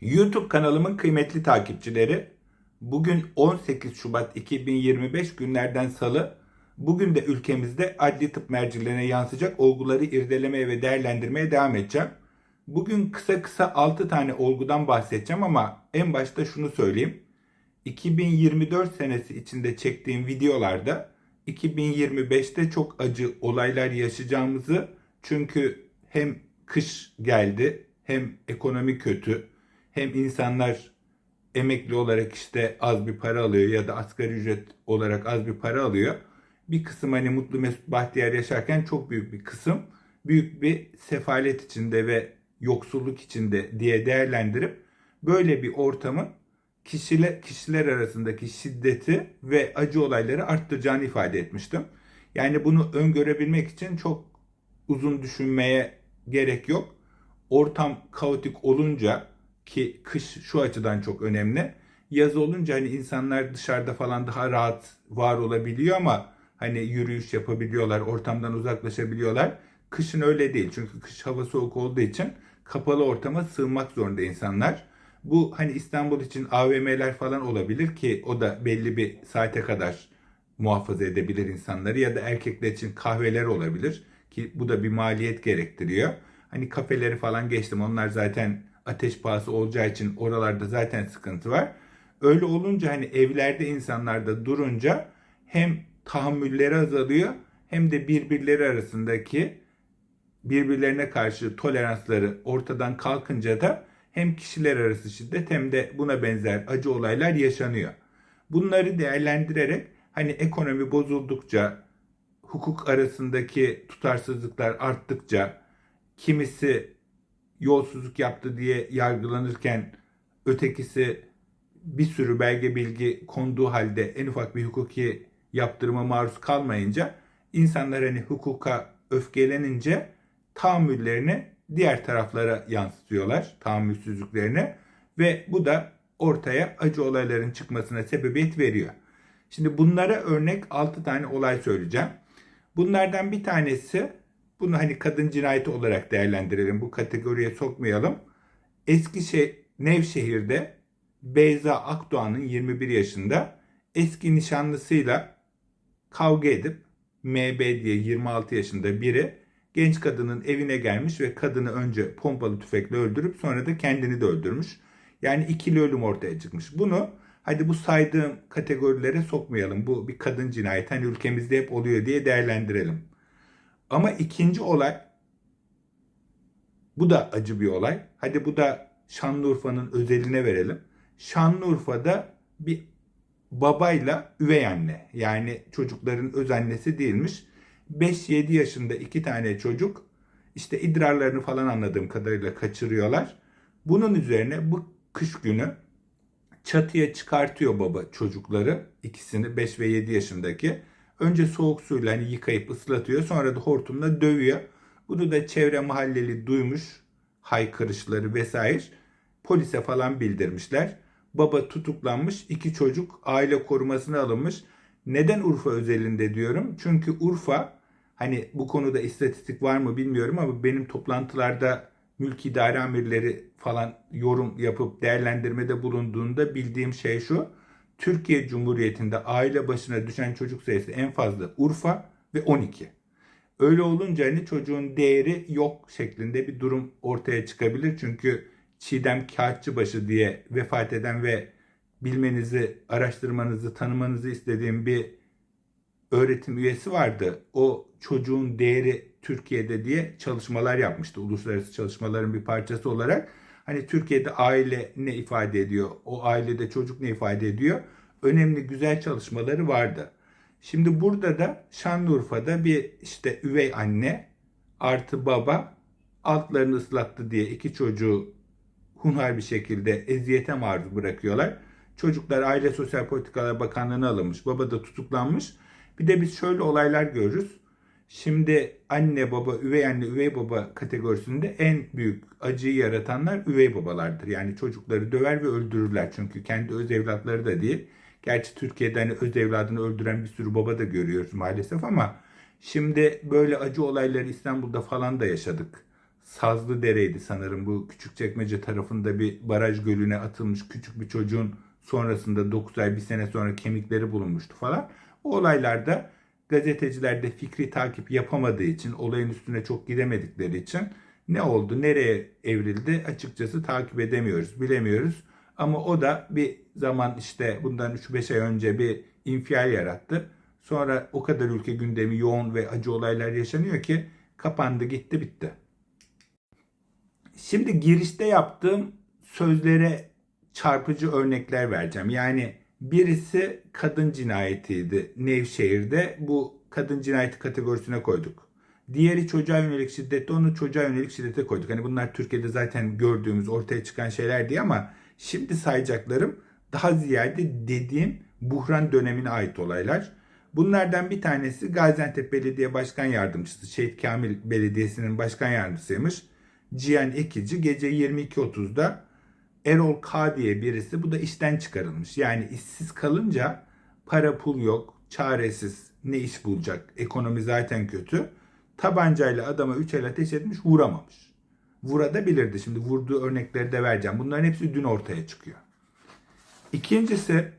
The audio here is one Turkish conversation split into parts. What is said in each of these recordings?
YouTube kanalımın kıymetli takipçileri, bugün 18 Şubat 2025 günlerden salı, bugün de ülkemizde adli tıp mercilerine yansıyacak olguları irdelemeye ve değerlendirmeye devam edeceğim. Bugün kısa kısa 6 tane olgudan bahsedeceğim ama en başta şunu söyleyeyim. 2024 senesi içinde çektiğim videolarda 2025'te çok acı olaylar yaşayacağımızı çünkü hem kış geldi hem ekonomi kötü hem insanlar emekli olarak işte az bir para alıyor ya da asgari ücret olarak az bir para alıyor. Bir kısım hani mutlu mesut bahtiyar yaşarken çok büyük bir kısım büyük bir sefalet içinde ve yoksulluk içinde diye değerlendirip böyle bir ortamın kişiler, kişiler arasındaki şiddeti ve acı olayları arttıracağını ifade etmiştim. Yani bunu öngörebilmek için çok uzun düşünmeye gerek yok. Ortam kaotik olunca ki kış şu açıdan çok önemli. Yaz olunca hani insanlar dışarıda falan daha rahat var olabiliyor ama hani yürüyüş yapabiliyorlar, ortamdan uzaklaşabiliyorlar. Kışın öyle değil. Çünkü kış hava soğuk olduğu için kapalı ortama sığınmak zorunda insanlar. Bu hani İstanbul için AVM'ler falan olabilir ki o da belli bir saate kadar muhafaza edebilir insanları ya da erkekler için kahveler olabilir ki bu da bir maliyet gerektiriyor. Hani kafeleri falan geçtim. Onlar zaten ateş pahası olacağı için oralarda zaten sıkıntı var. Öyle olunca hani evlerde insanlar da durunca hem tahammülleri azalıyor hem de birbirleri arasındaki birbirlerine karşı toleransları ortadan kalkınca da hem kişiler arası şiddet hem de buna benzer acı olaylar yaşanıyor. Bunları değerlendirerek hani ekonomi bozuldukça, hukuk arasındaki tutarsızlıklar arttıkça, kimisi yolsuzluk yaptı diye yargılanırken ötekisi bir sürü belge bilgi konduğu halde en ufak bir hukuki yaptırıma maruz kalmayınca insanlar hani hukuka öfkelenince tahammüllerini diğer taraflara yansıtıyorlar tahammülsüzlüklerini ve bu da ortaya acı olayların çıkmasına sebebiyet veriyor. Şimdi bunlara örnek 6 tane olay söyleyeceğim. Bunlardan bir tanesi bunu hani kadın cinayeti olarak değerlendirelim. Bu kategoriye sokmayalım. Eskişehir, Nevşehir'de Beyza Akdoğan'ın 21 yaşında eski nişanlısıyla kavga edip MB diye 26 yaşında biri genç kadının evine gelmiş ve kadını önce pompalı tüfekle öldürüp sonra da kendini de öldürmüş. Yani ikili ölüm ortaya çıkmış. Bunu hadi bu saydığım kategorilere sokmayalım. Bu bir kadın cinayeti. Hani ülkemizde hep oluyor diye değerlendirelim. Ama ikinci olay bu da acı bir olay. Hadi bu da Şanlıurfa'nın özeline verelim. Şanlıurfa'da bir babayla üvey anne yani çocukların öz annesi değilmiş. 5-7 yaşında iki tane çocuk işte idrarlarını falan anladığım kadarıyla kaçırıyorlar. Bunun üzerine bu kış günü çatıya çıkartıyor baba çocukları ikisini 5 ve 7 yaşındaki. Önce soğuk suyla hani yıkayıp ıslatıyor sonra da hortumla dövüyor. Bunu da çevre mahalleli duymuş haykırışları vesaire polise falan bildirmişler. Baba tutuklanmış, iki çocuk aile korumasına alınmış. Neden Urfa özelinde diyorum? Çünkü Urfa hani bu konuda istatistik var mı bilmiyorum ama benim toplantılarda mülki idare amirleri falan yorum yapıp değerlendirmede bulunduğunda bildiğim şey şu. Türkiye Cumhuriyeti'nde aile başına düşen çocuk sayısı en fazla Urfa ve 12. Öyle olunca hani çocuğun değeri yok şeklinde bir durum ortaya çıkabilir. Çünkü Çiğdem Kağıtçıbaşı diye vefat eden ve bilmenizi, araştırmanızı, tanımanızı istediğim bir öğretim üyesi vardı. O çocuğun değeri Türkiye'de diye çalışmalar yapmıştı. Uluslararası çalışmaların bir parçası olarak. Hani Türkiye'de aile ne ifade ediyor? O ailede çocuk ne ifade ediyor? Önemli güzel çalışmaları vardı. Şimdi burada da Şanlıurfa'da bir işte üvey anne artı baba altlarını ıslattı diye iki çocuğu hunhar bir şekilde eziyete maruz bırakıyorlar. Çocuklar Aile Sosyal Politikalar Bakanlığı'na alınmış. Baba da tutuklanmış. Bir de biz şöyle olaylar görürüz. Şimdi anne baba, üvey anne, üvey baba kategorisinde en büyük acıyı yaratanlar üvey babalardır. Yani çocukları döver ve öldürürler. Çünkü kendi öz evlatları da değil. Gerçi Türkiye'de hani öz evladını öldüren bir sürü baba da görüyoruz maalesef ama şimdi böyle acı olayları İstanbul'da falan da yaşadık. Sazlıdere'ydi sanırım. Bu Küçükçekmece tarafında bir baraj gölüne atılmış küçük bir çocuğun sonrasında 9 ay bir sene sonra kemikleri bulunmuştu falan. O olaylarda gazeteciler de fikri takip yapamadığı için, olayın üstüne çok gidemedikleri için ne oldu, nereye evrildi açıkçası takip edemiyoruz, bilemiyoruz. Ama o da bir zaman işte bundan 3-5 ay önce bir infial yarattı. Sonra o kadar ülke gündemi yoğun ve acı olaylar yaşanıyor ki kapandı gitti bitti. Şimdi girişte yaptığım sözlere çarpıcı örnekler vereceğim. Yani birisi kadın cinayetiydi Nevşehir'de. Bu kadın cinayeti kategorisine koyduk. Diğeri çocuğa yönelik şiddette onu çocuğa yönelik şiddete koyduk. Hani bunlar Türkiye'de zaten gördüğümüz ortaya çıkan şeyler diye ama şimdi sayacaklarım daha ziyade dediğim buhran dönemine ait olaylar. Bunlardan bir tanesi Gaziantep Belediye Başkan Yardımcısı Şehit Kamil Belediyesi'nin başkan yardımcısıymış. Cihan Ekici gece 22.30'da Erol K diye birisi bu da işten çıkarılmış. Yani işsiz kalınca para pul yok, çaresiz ne iş bulacak, ekonomi zaten kötü. Tabancayla adama 3 el ateş etmiş vuramamış. Vurabilirdi. Şimdi vurduğu örnekleri de vereceğim. Bunların hepsi dün ortaya çıkıyor. İkincisi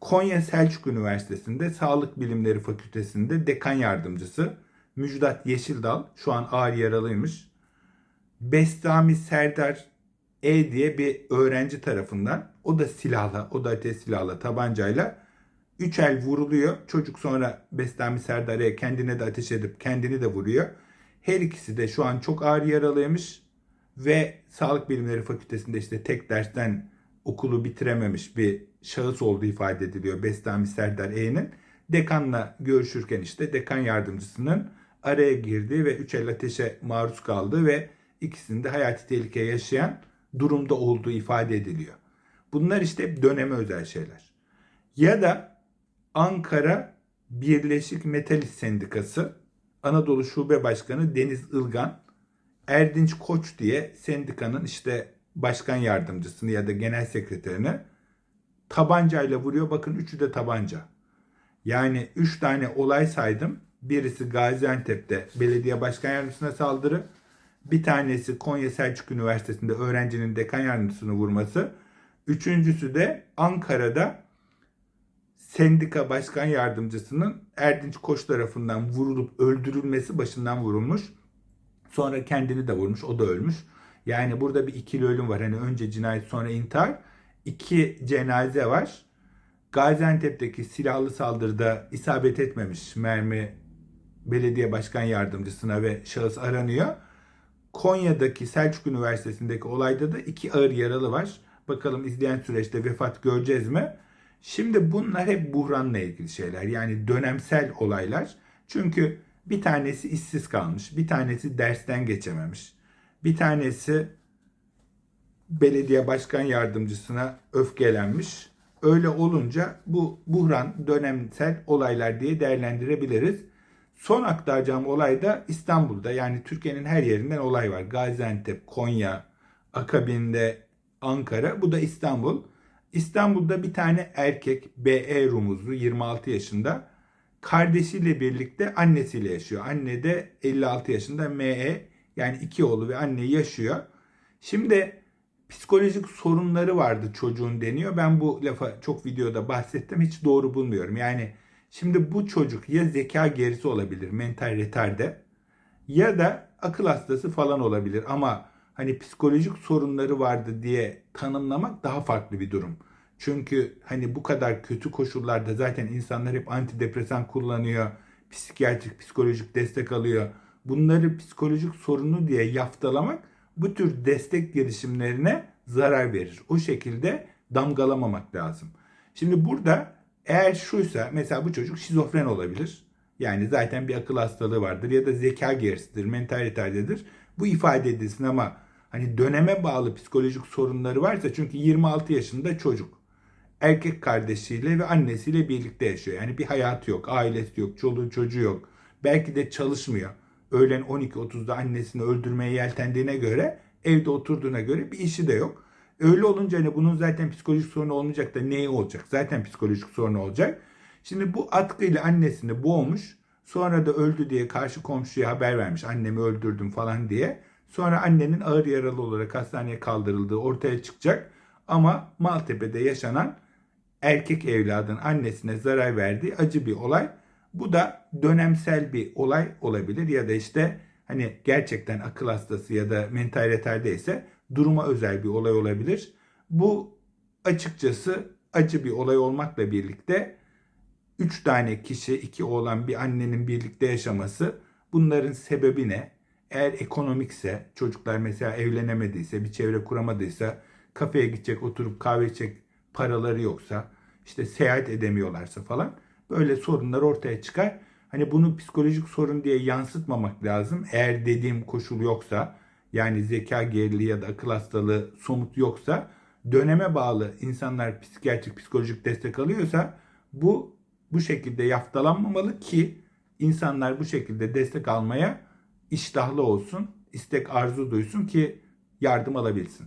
Konya Selçuk Üniversitesi'nde Sağlık Bilimleri Fakültesi'nde dekan yardımcısı Müjdat Yeşildal şu an ağır yaralıymış. Bestami Serdar E diye bir öğrenci tarafından o da silahla, o da ateş silahla, tabancayla üç el vuruluyor. Çocuk sonra Bestami Serdar E kendine de ateş edip kendini de vuruyor. Her ikisi de şu an çok ağır yaralıymış ve Sağlık Bilimleri Fakültesi'nde işte tek dersten okulu bitirememiş bir şahıs olduğu ifade ediliyor Bestami Serdar E'nin. Dekanla görüşürken işte dekan yardımcısının araya girdiği ve üç el ateşe maruz kaldığı ve ikisinde hayati tehlike yaşayan durumda olduğu ifade ediliyor. Bunlar işte hep döneme özel şeyler. Ya da Ankara Birleşik Metalist Sendikası Anadolu Şube Başkanı Deniz Ilgan Erdinç Koç diye sendikanın işte başkan yardımcısını ya da genel sekreterini tabancayla vuruyor. Bakın üçü de tabanca. Yani üç tane olay saydım. Birisi Gaziantep'te belediye başkan yardımcısına saldırı. Bir tanesi Konya Selçuk Üniversitesi'nde öğrencinin dekan yardımcısını vurması. Üçüncüsü de Ankara'da sendika başkan yardımcısının Erdinç Koç tarafından vurulup öldürülmesi başından vurulmuş. Sonra kendini de vurmuş. O da ölmüş. Yani burada bir ikili ölüm var. Hani önce cinayet sonra intihar. İki cenaze var. Gaziantep'teki silahlı saldırıda isabet etmemiş mermi belediye başkan yardımcısına ve şahıs aranıyor. Konya'daki Selçuk Üniversitesi'ndeki olayda da iki ağır yaralı var. Bakalım izleyen süreçte vefat göreceğiz mi? Şimdi bunlar hep buhranla ilgili şeyler. Yani dönemsel olaylar. Çünkü bir tanesi işsiz kalmış, bir tanesi dersten geçememiş, bir tanesi belediye başkan yardımcısına öfkelenmiş. Öyle olunca bu buhran dönemsel olaylar diye değerlendirebiliriz. Son aktaracağım olay da İstanbul'da. Yani Türkiye'nin her yerinden olay var. Gaziantep, Konya, akabinde Ankara. Bu da İstanbul. İstanbul'da bir tane erkek BE rumuzlu 26 yaşında kardeşiyle birlikte annesiyle yaşıyor. Anne de 56 yaşında ME yani iki oğlu ve anne yaşıyor. Şimdi psikolojik sorunları vardı çocuğun deniyor. Ben bu lafa çok videoda bahsettim. Hiç doğru bulmuyorum. Yani şimdi bu çocuk ya zeka gerisi olabilir mental retarde ya da akıl hastası falan olabilir ama hani psikolojik sorunları vardı diye tanımlamak daha farklı bir durum. Çünkü hani bu kadar kötü koşullarda zaten insanlar hep antidepresan kullanıyor, psikiyatrik, psikolojik destek alıyor. Bunları psikolojik sorunu diye yaftalamak bu tür destek girişimlerine zarar verir. O şekilde damgalamamak lazım. Şimdi burada eğer şuysa mesela bu çocuk şizofren olabilir. Yani zaten bir akıl hastalığı vardır ya da zeka gerisidir, mental retardedir. Bu ifade edilsin ama hani döneme bağlı psikolojik sorunları varsa çünkü 26 yaşında çocuk erkek kardeşiyle ve annesiyle birlikte yaşıyor. Yani bir hayatı yok, ailesi yok, çoluğu çocuğu yok. Belki de çalışmıyor. Öğlen 12.30'da annesini öldürmeye yeltendiğine göre, evde oturduğuna göre bir işi de yok. Öyle olunca hani bunun zaten psikolojik sorunu olmayacak da neyi olacak? Zaten psikolojik sorunu olacak. Şimdi bu atkıyla annesini boğmuş. Sonra da öldü diye karşı komşuya haber vermiş annemi öldürdüm falan diye. Sonra annenin ağır yaralı olarak hastaneye kaldırıldığı ortaya çıkacak. Ama Maltepe'de yaşanan erkek evladın annesine zarar verdiği acı bir olay. Bu da dönemsel bir olay olabilir ya da işte hani gerçekten akıl hastası ya da mental retarde ise duruma özel bir olay olabilir. Bu açıkçası acı bir olay olmakla birlikte 3 tane kişi, iki oğlan bir annenin birlikte yaşaması bunların sebebi ne? Eğer ekonomikse, çocuklar mesela evlenemediyse, bir çevre kuramadıysa, kafeye gidecek, oturup kahve içecek paraları yoksa, işte seyahat edemiyorlarsa falan böyle sorunlar ortaya çıkar. Hani bunu psikolojik sorun diye yansıtmamak lazım. Eğer dediğim koşul yoksa, yani zeka geriliği ya da akıl hastalığı somut yoksa, döneme bağlı insanlar psikiyatrik, psikolojik destek alıyorsa bu bu şekilde yaftalanmamalı ki insanlar bu şekilde destek almaya iştahlı olsun, istek arzu duysun ki yardım alabilsin.